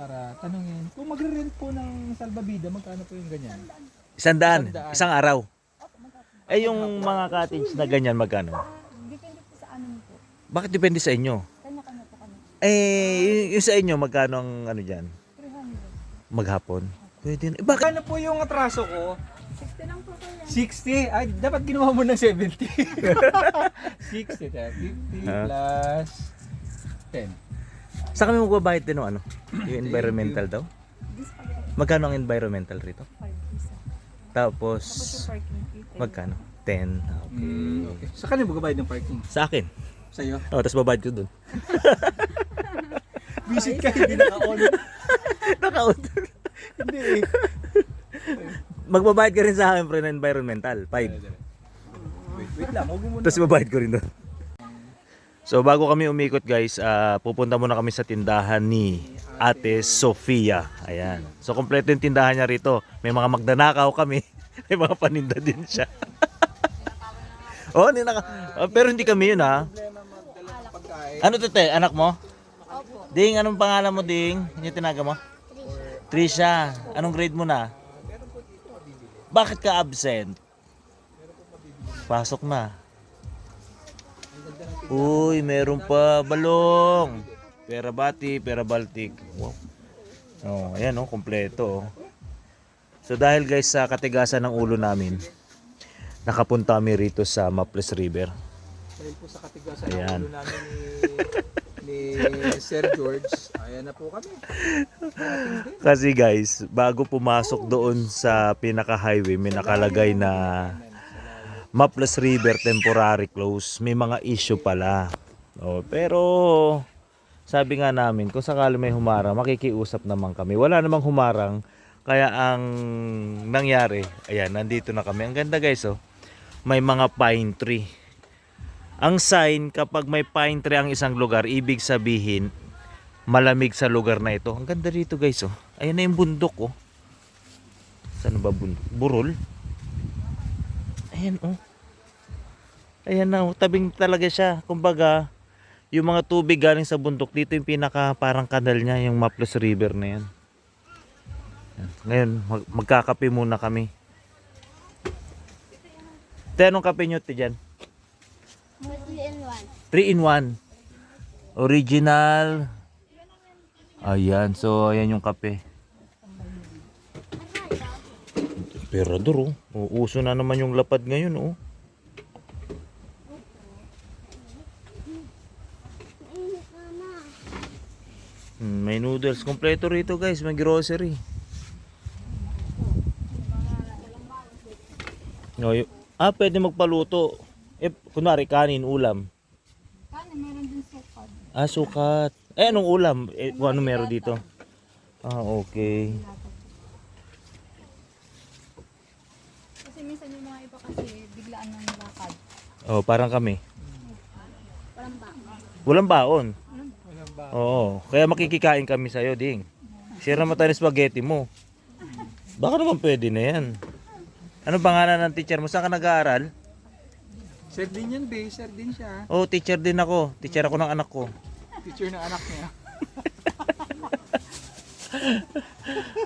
para tanungin. Kung magre-rent po ng salbabida, magkano po yung ganyan? Isandaan, Isandaan. isang araw. Eh yung mga cottage na ganyan magkano? Depende po sa amin po. Bakit depende sa inyo? Kanya-kanya po kami. Eh, yung, yung sa inyo, magkano ang ano dyan? 300. Maghapon? Pwede na. Eh, bakit? Magkano po yung atraso ko? 60 lang po kaya. 60? Ay, dapat ginawa mo ng 70. 60, tayo. 50 Ah. plus 10. Sa kami magbabayad din ng ano? Yung environmental daw? Magkano ang environmental rito? 5 isa. Tapos, Tapos yung parking fee. 10. magkano? 10. Okay. Mm, okay. Sa kanila magbabayad ng parking? Sa akin. Sa'yo? Oh, tapos babayad ko dun. Visit ka, hindi naka-on. Naka-out. hindi eh. Magbabayad ka rin sa akin pre ng environmental. 5. Wait, wait lang, huwag mo muna. Tapos babayad ko rin doon. So bago kami umikot guys, ah, pupunta muna kami sa tindahan ni Ate Sofia. Ayan. So kompleto yung tindahan niya rito. May mga magdanakaw kami. May mga paninda din siya. oh, hindi naka... oh, pero hindi kami yun ha. Pagkain. Ano tete? Anak mo? Opo. Ding, anong pangalan mo Ding? Ano yung tinaga mo? Trisha. Anong grade mo na? Bakit ka absent? Pasok na. Uy, meron pa balong. Pera bati, pera baltik. Wow. Oh, ayan oh, kompleto. oh. So dahil guys sa katigasan ng ulo namin, nakapunta kami rito sa Maples River. Dahil po sa katigasan ng Ayan. ulo namin ni, ni Sir George, ayan na po kami. Kasi guys, bago pumasok doon sa pinaka-highway, may nakalagay na Maples River temporary close. May mga issue pala. Oh, pero sabi nga namin, kung sakali may humarang, makikiusap naman kami. Wala namang humarang. Kaya ang nangyari, ayan, nandito na kami. Ang ganda guys, oh. May mga pine tree. Ang sign, kapag may pine tree ang isang lugar, ibig sabihin, malamig sa lugar na ito. Ang ganda rito guys, oh. Ayan na yung bundok, oh. Saan ba bundok? Burol? Ayan, oh. Ayan na, oh. Tabing talaga siya. Kumbaga, yung mga tubig galing sa bundok, dito yung pinaka parang kanal niya, yung Maples River na yan. Yan. Ngayon, mag- magkakape muna kami. Te, anong kape nyo, te, dyan? 3 in 1. Original. Ayan, so ayan yung kape. Emperador oh. oh. Uso na naman yung lapad ngayon oh. Hmm, may noodles. Kompleto rito guys. May grocery. Oh, y- ah, pwede magpaluto. Eh, kunwari kanin, ulam. Kanin, meron din sukad. Ah, sukat. Eh, anong ulam? Eh, kung ano meron dito? Ah, okay. Kasi minsan yung mga iba kasi biglaan ng lakad. Oh, parang kami. Parang ba? Walang baon. Walang ba? Oo. Kaya makikikain kami sa'yo, ding. Share naman tayo ng spaghetti mo. Baka naman pwede na yan. Ano pangalan ng teacher mo? Saan ka nag-aaral? Sir din yan, be. Sir din siya. Oh, teacher din ako. Teacher ako ng anak ko. Teacher ng anak niya.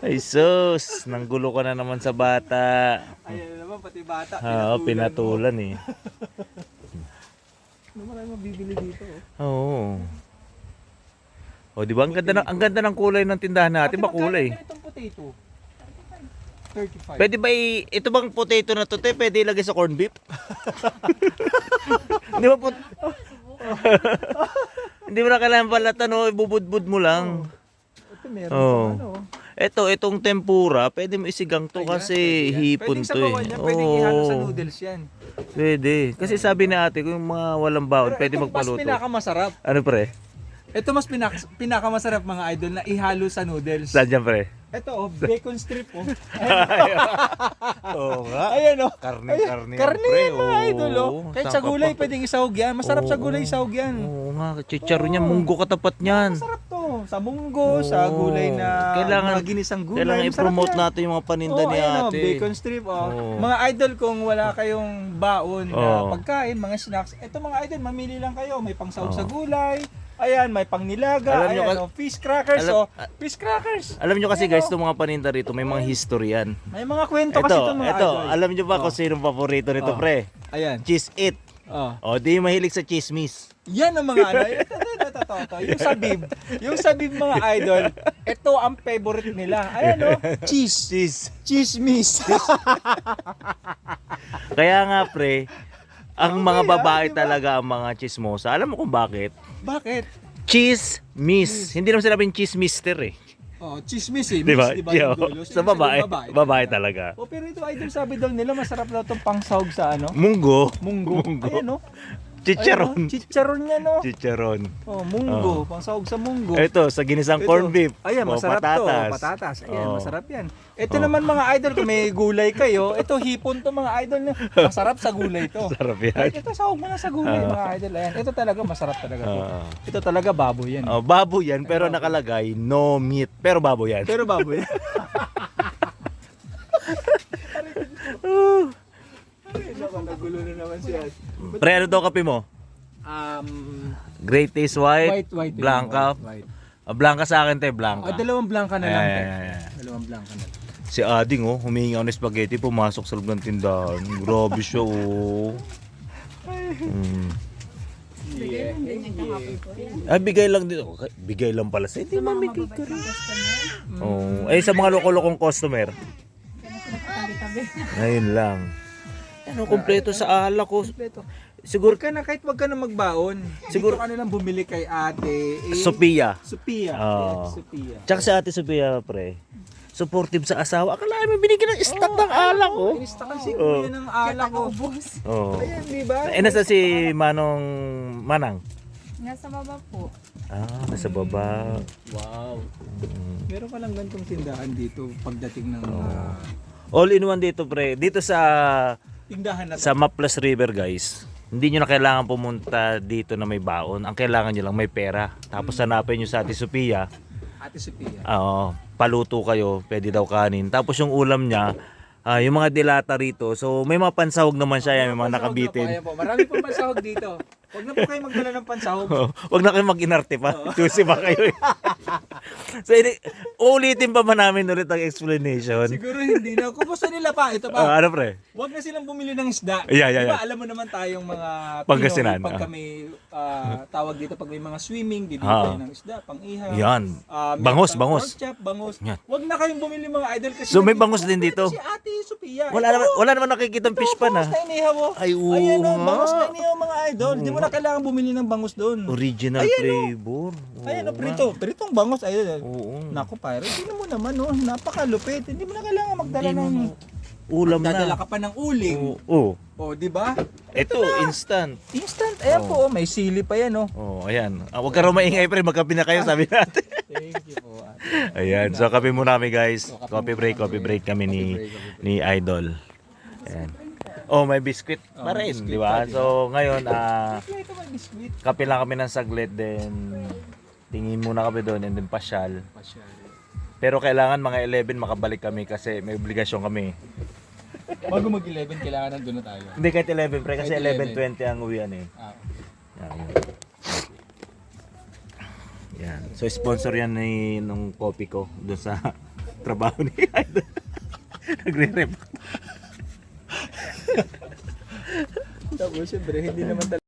Ay sus, nanggulo ka na naman sa bata. Ayan bata. Oo, pinatulan eh. Ano marami mabibili dito? Oh. Oo. Oh, di ba? Ang ganda, ng, ang ganda ng kulay ng tindahan natin. Ba kulay? Ganitong potato? 35. Pwede ba i- ito bang potato na to, te? Pwede ilagay sa corn beef? Hindi ba pot... Hindi mo na kailangan balatan, no? Ibubudbud mo lang. Ito meron Oo. pa ano. Ito, itong tempura, pwede mo isigang to Ayan, kasi pwede yan. hipon Pwedeng to eh. sabawan yan, pwedeng ihalo sa Oo. noodles yan. Pwede. Kasi sabi ni ate, kung yung mga walang baon, Pero pwede ito mas magpaluto. pinakamasarap. Ano pre? Ito mas pinak pinakamasarap mga idol na ihalo sa noodles. Saan dyan pre? Ito oh, bacon strip oh. Oo nga. Ayan oh. Karne, Ayan, karne. Karne pre. yan Oo. idol oh. Kahit sa gulay pwedeng isahog yan. Masarap sa gulay isahog yan. Oo nga, chicharo niya, munggo katapat niyan. Masarap to. Sa munggo, sa gulay na Kailangan- mga ginisang gulay. Kailangan i-promote natin yung mga paninda ni oh, ate. bacon strip oh. Mga idol kung wala kayong baon na pagkain, mga snacks. Ito mga idol, mamili lang kayo. May pangsahog sa gulay, Ayan, may pangnilaga. Alam nyo Ayan, ka- oh, fish crackers. Alam- oh. Fish crackers. Alam nyo kasi guys, itong mga paninda rito, may mga history yan. May mga kwento kasi Ito, itong mga ito, idol. alam nyo ba kung sinong paborito nito, Oh. pre? Ayan. Cheese it. Oh. O, di mahilig sa chismis. Yan ang mga ano. Ito, ito, ito, ito, ito. Yung sabib. Yung sabib mga idol. Ito ang favorite nila. Ayan oh. Cheese. Cheese. Miss. Kaya nga, pre, ang Okay, mga ah, babae diba? talaga ang mga chismosa. Alam mo kung bakit? Bakit? Cheese miss. Hindi naman sinabing cheese mister eh. Oh, cheese miss eh. Di ba? Miss, di ba? Yo, yung dulo? Sa babae, babae talaga. Oh, pero ito idol sabi daw nila masarap daw itong pangsahog sa ano? Munggo. Munggo. Munggo. Ayan oh. Chicharon. Ayan, oh. Chicharon yan oh. Chicharon. Oh, munggo. Oh. Pangsahog sa munggo. Ito, sa ginisang Ito. corned beef. Ayan, O, masarap patatas. to. Patatas. Ayan, Oh. masarap yan. Ito Oh. naman mga idol, kung may gulay kayo, ito hipon to mga idol. na Masarap sa gulay to. Sarap yan. Ito sahog mo na sa gulay Oh. mga idol. Ayan, ito talaga masarap talaga to. Ah. Ito talaga baboy yan. Oh, baboy yan, pero nakalagay no meat. Pero baboy yan. Pero baboy yan. Nagulo na naman siya. Pre, ano daw kape mo? Um, Great Taste White, white, white. Blanca. White, white. Ah, Blanca sa akin, te, Blanca. Ah, dalawang blanca na lang. Ayan, ayan, ayan. Dalawang blanca na lang. Si Ading, oh, humingi ako ng spaghetti, pumasok sa loob ng tindahan. Grabe siya, oh. Mm. Din. Yan. Ah, bigay lang dito. Bigay lang pala sa Hindi mamigay ka rin. Oh. Eh, sa mga loko-lokong customer, ngayon lang. Ano, kompleto sa alak ko. Kompleto. Siguro, ka na, kahit wag ka na magbaon. Siguro- na lang bumili kay ate. Eh, Sophia. Sophia. Ayan, Sophia. Tsaka si ate Sophia, pre. Supportive sa asawa. Akala mo binigyan ng stock ng alak, oh. Inista kasi kuya ng alak ko. nakaubos. Oh. Ayan, di ba? Eh, nasa si Manong Manang? Nasa baba po. Ah, nasa baba. Wow. Mm. Meron ka lang ganitong tindahan dito pagdating ng ah, All in one dito, pre. Dito sa tindahan na to. sa Maplas River, guys. Hindi nyo na kailangan pumunta dito na may baon. Ang kailangan nyo lang may pera. Tapos hanapin nyo sa Ate Sophia. Ate Sophia. Oo, paluto kayo. Pwede daw kanin. Tapos yung ulam niya, ah, yung mga dilata rito. So may mga pansahog naman siya. Yan, may mga Pansahog na po, nakabitin. ayan po. Marami pong pansahog dito. Huwag na po kayo magdala ng pansahog. Oh, wag na kayo mag-inarte pa. Choosy pa kayo. eh. so, ini, ulitin pa ba namin ulit ang explanation? Siguro hindi na. Kung gusto nila pa, ito Ah, pa. ano pre? Huwag na silang bumili ng isda. Yeah, yeah, Diba, yeah. alam mo naman tayong mga Pangasinan, Pinoy, pag ah. kami ah, tawag dito pag may mga swimming, bibili Ah. tayo ng isda, pang ihaw. Yan. Ah, Bangos, meron bangos. Pork chop, bangos. Yan. Huwag na kayong bumili mga idol kasi So, may bangos din dito? Si Ate Sophia. Wala Ito, naman, wala naman nakikitang fish pan Bangos ah. na inihaw oh. Ay, oo Ayan oh, nga. bangos na inihaw mga idol. Hindi mo na kailangan bumili ng bangos doon. Original Ayan, oh. flavor. Oo Ayan oh, prito. Pritong bangos. Ayun. Oo. Naku, Pyro. Tingnan mo naman oh. Napakalupit. Hindi mo na kailangan magdala Hindi mo ng... na- Ulam Dadala na. ka pa ng uling. Oo. Oh, Oh, di ba? Ito, instant. Instant. Ayan Oh. po, oh, may sili pa yan oh. Oh, ayan. Ah, huwag ka raw maingay pre, magkape na kayo sabi natin. Thank you po. ate. Ayan, so kape muna kami guys. So, kape Coffee break, coffee break kami ni ni Idol. Ayan. Oh, may biscuit Oh, pa rin, di ba? So, ngayon, ah, kape lang kami ng saglit, then tingin muna kami doon, and then pasyal. Pero kailangan mga 11 makabalik kami kasi may obligasyon kami. Bago mag-11, kailangan nandun na tayo. Hindi kahit 11 pre, kasi Kahit 11.20 ang uwian eh. Ah, Yan. Yan. So sponsor yan ni nung coffee ko doon sa trabaho ni Idol. Nagre-rep. Tapos syempre, hindi naman talaga